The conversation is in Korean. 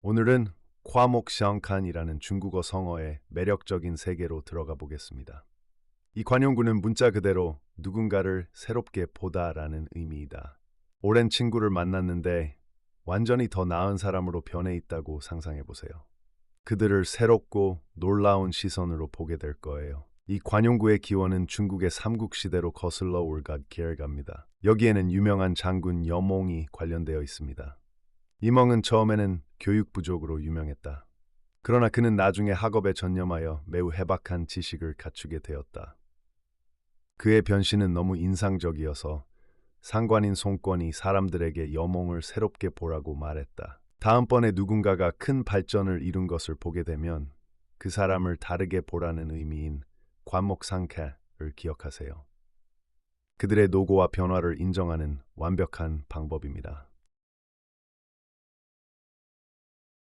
오늘은 과목샹칸이라는 중국어 성어의 매력적인 세계로 들어가 보겠습니다. 이 관용구는 문자 그대로 누군가를 새롭게 보다라는 의미이다. 오랜 친구를 만났는데 완전히 더 나은 사람으로 변해 있다고 상상해 보세요. 그들을 새롭고 놀라운 시선으로 보게 될 거예요. 이 관용구의 기원은 중국의 삼국시대로 거슬러 올가 기엘갑니다. 여기에는 유명한 장군 여몽이 관련되어 있습니다. 이멍은 처음에는 교육 부족으로 유명했다. 그러나 그는 나중에 학업에 전념하여 매우 해박한 지식을 갖추게 되었다. 그의 변신은 너무 인상적이어서 상관인 송권이 사람들에게 여몽을 새롭게 보라고 말했다. 다음번에 누군가가 큰 발전을 이룬 것을 보게 되면 그 사람을 다르게 보라는 의미인 관목상캐를 기억하세요. 그들의 노고와 변화를 인정하는 완벽한 방법입니다.